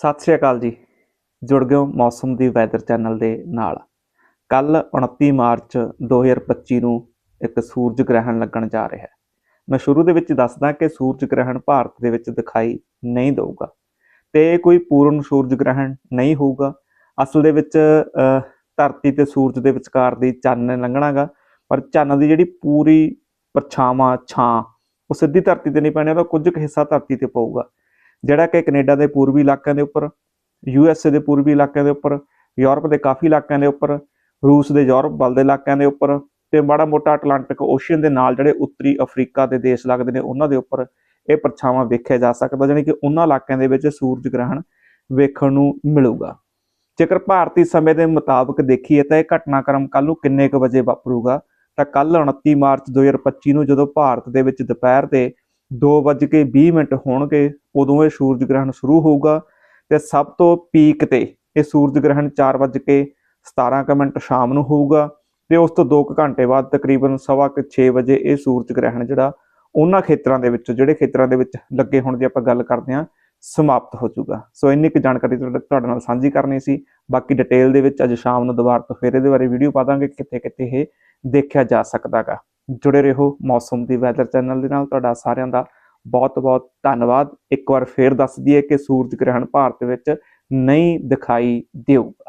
ਸਤਿ ਸ਼੍ਰੀ ਅਕਾਲ ਜੀ। ਜੁੜ ਗਏ ਹੋ ਮੌਸਮ ਦੀ ਵੈਦਰ ਚੈਨਲ ਦੇ ਨਾਲ। ਕੱਲ 29 ਮਾਰਚ 2025 ਨੂੰ ਇੱਕ ਸੂਰਜ ਗ੍ਰਹਿਣ ਲੱਗਣ ਜਾ ਰਿਹਾ ਹੈ। ਮੈਂ ਸ਼ੁਰੂ ਦੇ ਵਿੱਚ ਦੱਸਦਾ ਕਿ ਸੂਰਜ ਗ੍ਰਹਿਣ ਭਾਰਤ ਦੇ ਵਿੱਚ ਦਿਖਾਈ ਨਹੀਂ ਦੇਊਗਾ ਤੇ ਇਹ ਕੋਈ ਪੂਰਨ ਸੂਰਜ ਗ੍ਰਹਿਣ ਨਹੀਂ ਹੋਊਗਾ। ਅਸਲ ਦੇ ਵਿੱਚ ਅਹ, ਧਰਤੀ ਤੇ ਸੂਰਜ ਦੇ ਵਿਚਕਾਰ ਦੀ ਚੰਨ ਨੇ ਲੰਘਣਾਗਾ ਪਰ ਚੰਨ ਦੀ ਜਿਹੜੀ ਪੂਰੀ ਪਰਛਾਵਾਂ ਛਾਂ ਉਹ ਸਿੱਧੀ ਧਰਤੀ ਤੇ ਨਹੀਂ ਪੈਣੀ ਉਹਦਾ ਕੁਝ ਕੁ ਹਿੱਸਾ ਧਰਤੀ ਤੇ ਪਊਗਾ। ਜਿਹੜਾ ਕਿ ਕੈਨੇਡਾ ਦੇ ਪੂਰਬੀ ਇਲਾਕਿਆਂ ਦੇ ਉੱਪਰ, ਯੂ ਐਸ ਏ ਦੇ ਪੂਰਬੀ ਇਲਾਕਿਆਂ ਦੇ ਉੱਪਰ, ਯੂਰਪ ਦੇ ਕਾਫੀ ਇਲਾਕਿਆਂ ਦੇ ਉੱਪਰ, ਰੂਸ ਦੇ ਯੂਰਪ ਵੱਲ ਦੇ ਇਲਾਕਿਆਂ ਦੇ ਉੱਪਰ ਤੇ ਮਾੜਾ ਮੋਟਾ ਅਟਲਾਂਟਿਕ ਓਸ਼ੀਅਨ ਦੇ ਨਾਲ ਜਿਹੜੇ ਉੱਤਰੀ ਅਫਰੀਕਾ ਦੇ ਦੇਸ਼ ਲੱਗਦੇ ਨੇ ਉਹਨਾਂ ਦੇ ਉੱਪਰ ਇਹ ਪਰਛਾਵਾਂ ਵੇਖਿਆ ਜਾ ਸਕਦਾ, ਜਾਣੀ ਕਿ ਉਹਨਾਂ ਇਲਾਕਿਆਂ ਦੇ ਵਿੱਚ ਸੂਰਜ ਗ੍ਰਹਿਣ ਵੇਖਣ ਨੂੰ ਮਿਲੂਗਾ। ਜੇਕਰ ਭਾਰਤੀ ਸਮੇਂ ਦੇ ਮੁਤਾਬਕ ਦੇਖੀਏ ਤਾਂ ਇਹ ਘਟਨਾਕ੍ਰਮ ਕੱਲ ਨੂੰ ਕਿੰਨੇ ਕੁ ਵਜੇ ਵਾਪਰੂਗਾ? ਤਾਂ ਕੱਲ 29 ਮਾਰਚ 2025 ਨੂੰ ਜਦੋਂ ਭਾਰਤ ਦੇ ਵਿੱਚ ਦੁਪਹਿਰ ਦੇ 2:20 ਮਿੰਟ ਹੋਣਗੇ, ਉਦੋਂ ਇਹ ਸੂਰਜ ਗ੍ਰਹਿਣ ਸ਼ੁਰੂ ਹੋਊਗਾ ਤੇ ਸਭ ਤੋਂ ਪੀਕ ਤੇ ਇਹ ਸੂਰਜ ਗ੍ਰਹਿਣ 4:17 ਕੁ ਮਿੰਟ ਸ਼ਾਮ ਨੂੰ ਹੋਊਗਾ ਤੇ ਉਸ ਤੋਂ 2 ਘੰਟੇ ਬਾਅਦ ਤਕਰੀਬਨ 6:30 ਵਜੇ ਇਹ ਸੂਰਜ ਗ੍ਰਹਿਣ ਜਿਹੜਾ ਉਹਨਾਂ ਖੇਤਰਾਂ ਦੇ ਵਿੱਚ, ਜਿਹੜੇ ਖੇਤਰਾਂ ਦੇ ਵਿੱਚ ਲੱਗੇ ਹੋਣ ਦੀ ਆਪਾਂ ਗੱਲ ਕਰਦੇ ਹਾਂ, ਸਮਾਪਤ ਹੋ ਜਾਊਗਾ। ਸੋ ਇੰਨੀ ਕੁ ਜਾਣਕਾਰੀ ਤੁਹਾਡੇ ਤੁਹਾਡੇ ਨਾਲ ਸਾਂਝੀ ਕਰਨੀ ਸੀ। ਬਾਕੀ ਡਿਟੇਲ ਦੇ ਵਿੱਚ ਅੱਜ ਸ਼ਾਮ ਨੂੰ ਦੁਬਾਰਾ ਤੋਂ ਫਿਰ ਇਹਦੇ ਬਾਰੇ ਵੀਡੀਓ ਪਾ ਦਾਂਗੇ ਕਿੱਥੇ ਕਿੱਥੇ ਇਹ ਦੇਖਿਆ ਜਾ ਸਕਦਾਗਾ। ਜੁੜੇ ਰਹੋ ਮੌਸਮ ਦੀ ਵੈਦਰ ਚੈਨਲ ਦੇ ਨਾਲ। ਤੁਹਾਡਾ ਸਾਰਿਆਂ ਦਾ ਬਹੁਤ ਬਹੁਤ ਧੰਨਵਾਦ। ਇੱਕ ਵਾਰ ਫੇਰ ਦੱਸ ਦਈਏ ਕਿ ਸੂਰਜ ਗ੍ਰਹਿਣ ਭਾਰਤ ਵਿੱਚ ਨਹੀਂ ਦਿਖਾਈ ਦੇਊਗਾ